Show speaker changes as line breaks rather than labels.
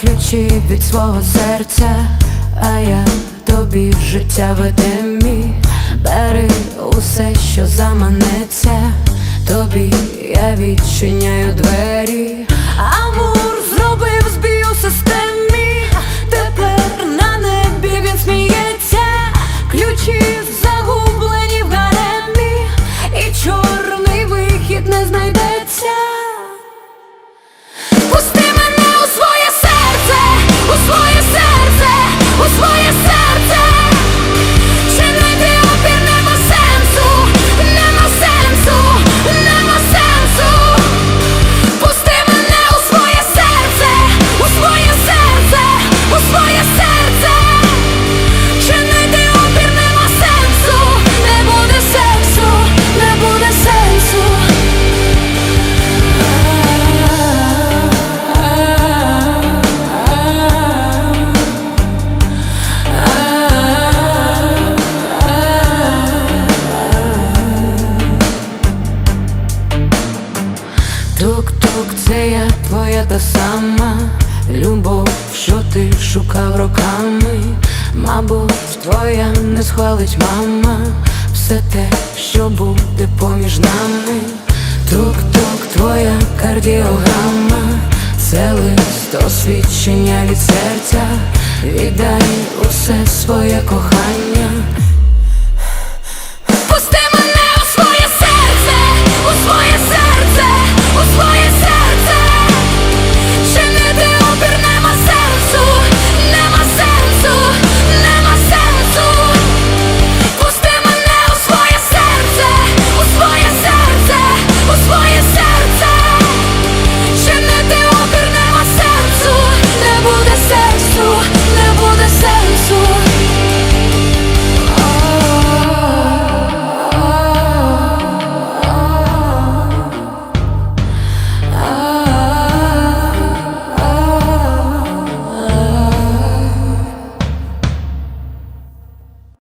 ключі від свого серця, а я тобі в життя веде мій Бери усе, що заманеться, тобі я відчиняю двері. Тук-тук, це я твоя та сама. Любов, що ти шукав роками, мабуть, твоя не схвалить мама, все те, що буде поміж нами. Тук-тук, твоя кардіограма, це лист освідчення від серця, віддай усе своє кохання,